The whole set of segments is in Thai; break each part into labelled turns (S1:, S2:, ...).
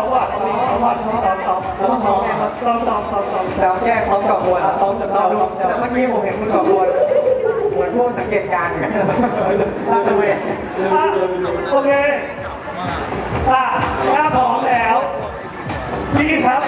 S1: องว่ะสองว่ะสองสองสองสองสองสองสองสองสอง
S2: แซวแกล้งซ้อมก่อกวน
S1: ซ้อมกับซ้อม
S2: แต่เมื่อกี้ผมเห็นคุณก่อกวเหมือนพวกสังเกตการณ์กันลาดตระเวน
S1: อะโอเคอะถ้าพร้อมแล้วพี่กินครับ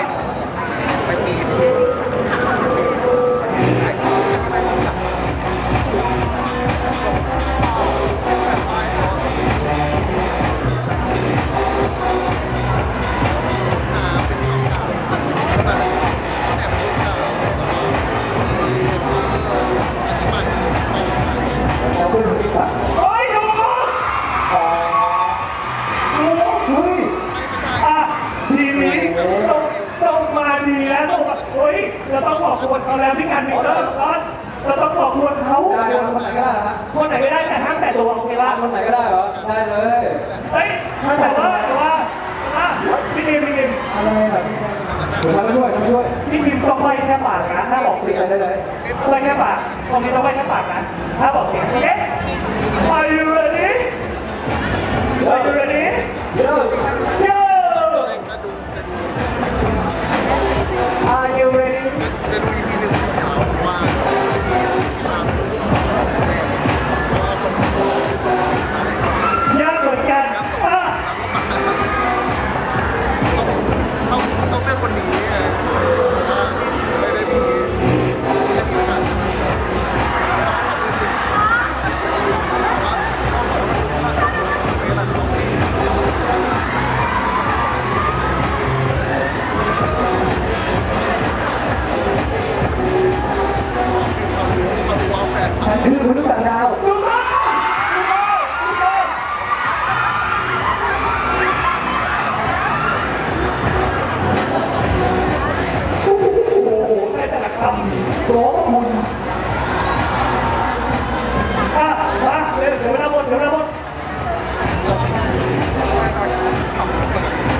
S2: เฮ้ย
S1: เราต้องบอกคนเขาแล้วพี่กันมิเตอร์ก่อนเราต้องบอกคนเขา
S3: ได้ครับคนไหนก็ได้ฮะ
S1: คนไหนไม่ได้แต่ห้ามแต่ตัวโอเคป่ะ
S3: คนไหนก็ได้เหรอ ได้เลย
S1: เฮ้ยแต่ว่าแต่ว่าอะพี่กิมพี่กิม
S2: อะไรอะ
S3: เดี๋ยวฉันมาช่วยฉันมาช่วย
S1: พี่กิมต้องไล่แค่ปากนะถ้าบอก
S3: สิ
S1: เสียง
S3: ได้เลย
S1: ไล่แค่ปากตรงนี้ต้องไล่แค่ปากนะถ้าบอกเสียงเอ๊ะ Are you ready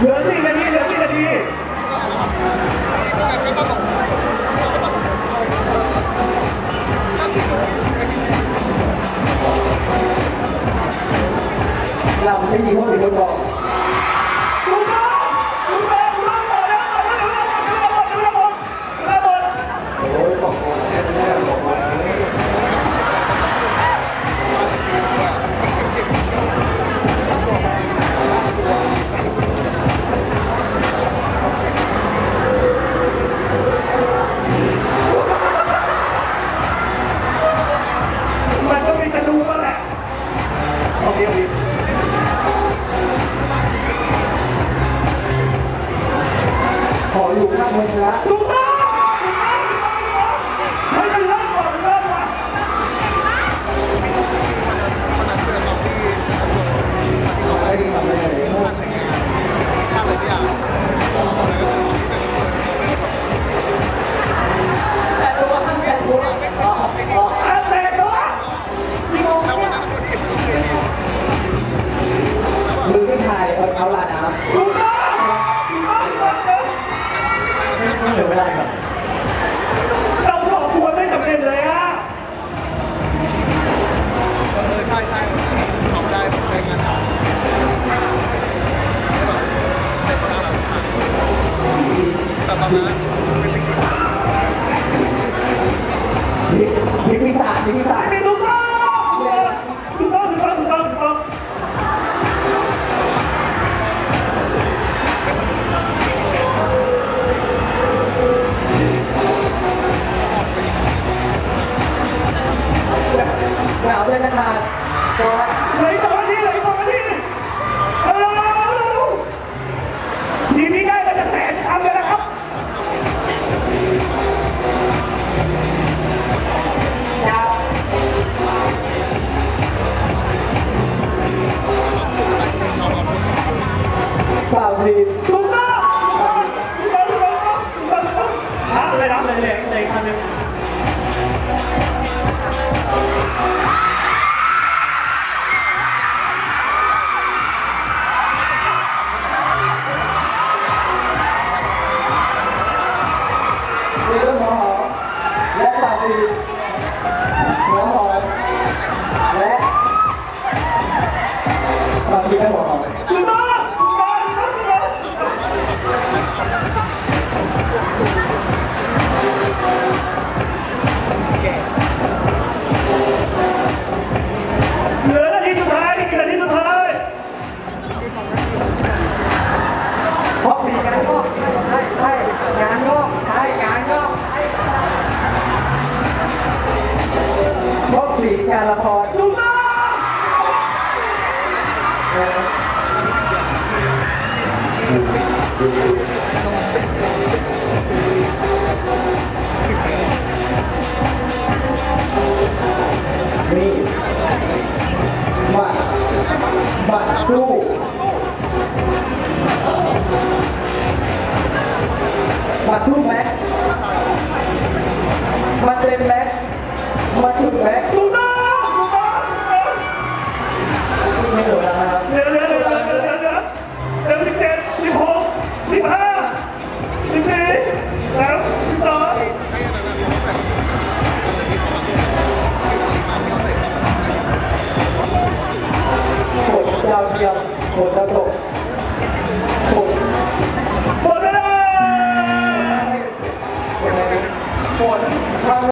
S1: You're
S2: Thank you. ำ
S1: เหลือเวลา
S2: ก่อน
S1: เราสองตัวไม่สำเร็จเลยอะ
S4: เออใช่ใช่ทำได้ใช้งานได้แต่ตอนนั้น เห
S1: ลืออีกสองนาทีเหลืออีกสองนาทีเร็วเร็วเร็วเร็วเร็วทีนี้ได้มาจะแสนคำเลยนะครับ
S2: สาวทีม
S1: ถูกต้องถูกต้องถูกต้องถูกต้องถูกต้องฮะอะไรนะเลยเลยเลยคำหนึ่ง
S2: เหลือทีสุดท้ายอีกนาทีสุดท้ายเพราะ
S1: สีงานงอกใช่ใช่งานงอกใช่งา
S2: นงอกเพราะ
S1: สีงา
S2: นละคร
S1: Batu, batu, batu, batu, por